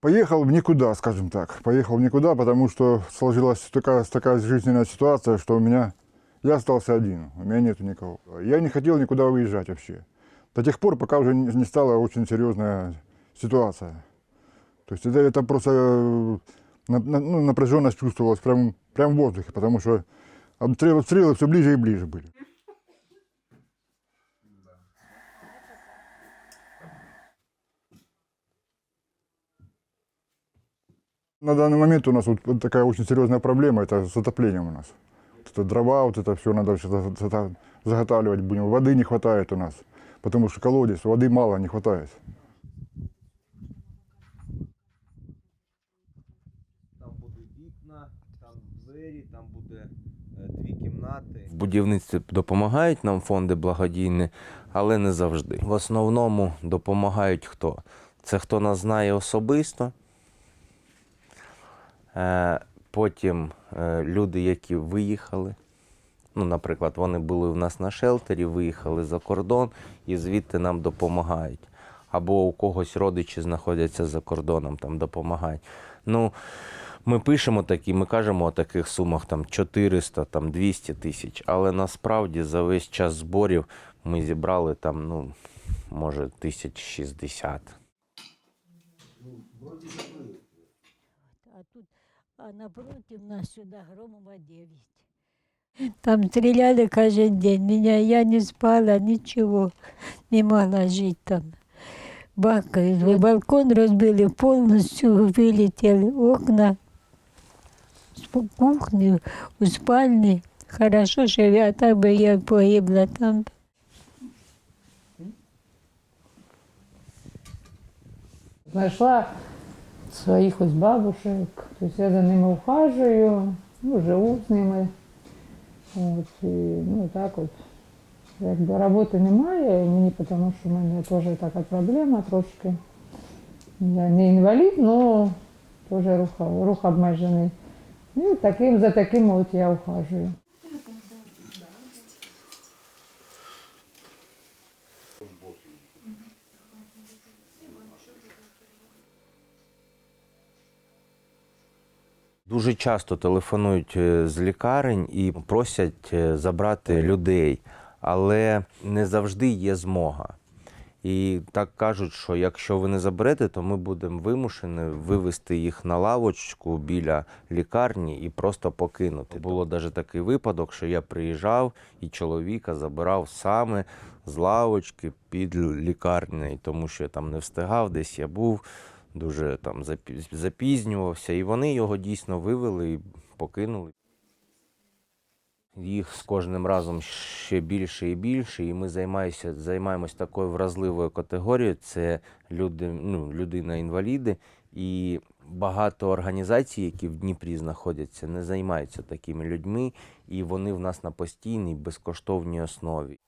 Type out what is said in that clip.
Поехал в никуда, скажем так. Поехал в никуда, потому что сложилась такая, такая жизненная ситуация, что у меня... Я остался один, у меня нету никого. Я не хотел никуда выезжать вообще. До тех пор, пока уже не стала очень серьезная ситуация. То есть это, это просто э, ну, напряженность чувствовалась прям, прям в воздухе, потому что обстрелы все ближе и ближе были. На данный момент у нас вот, вот такая очень серьезная проблема, это с отоплением у нас. Вот Это дрова, вот это все надо всё за- за- заготавливать будем. Воды не хватает у нас, потому что колодец, воды мало не хватает. Там будуть вікна, там двері, там буде е, дві кімнати. В будівництві допомагають нам фонди благодійні, але не завжди. В основному допомагають хто? Це хто нас знає особисто. Е, Потім е, люди, які виїхали. Ну, наприклад, вони були в нас на шелтері, виїхали за кордон і звідти нам допомагають. Або у когось родичі знаходяться за кордоном, там допомагають. Ну, ми пишемо такі, ми кажемо о таких сумах там 400, там 200 тисяч, але насправді за весь час зборів ми зібрали там, ну, може, тисяч 60 А тут, а напротив нас сюда Громова 9. Там стреляли каждый день. Меня, я не спала, ничего. Не могла жить там. Бака, балкон разбили полностью, вылетели окна с по- кухни, у спальни. Хорошо, что я так бы я погибла там. Знайшла своїх ось бабушек, тобто я за ними ухажую, ну, живу з ними. От, і, ну, так от. Якби роботи немає мені, тому що в мене теж така проблема трошки. Я не інвалід, але теж рух, рух обмежений. І таким, за таким от я ухажую. Дуже часто телефонують е, з лікарень і просять е, забрати людей, але не завжди є змога. І так кажуть, що якщо ви не заберете, то ми будемо вимушені вивезти їх на лавочку біля лікарні і просто покинути. Було навіть такий випадок, що я приїжджав і чоловіка забирав саме з лавочки під лікарнею, тому що я там не встигав, десь я був дуже там запі- запізнювався, і вони його дійсно вивели і покинули. Їх з кожним разом ще більше і більше, і ми займаємося, займаємось такою вразливою категорією. Це люди, ну, людина-інваліди. І багато організацій, які в Дніпрі знаходяться, не займаються такими людьми, і вони в нас на постійній безкоштовній основі.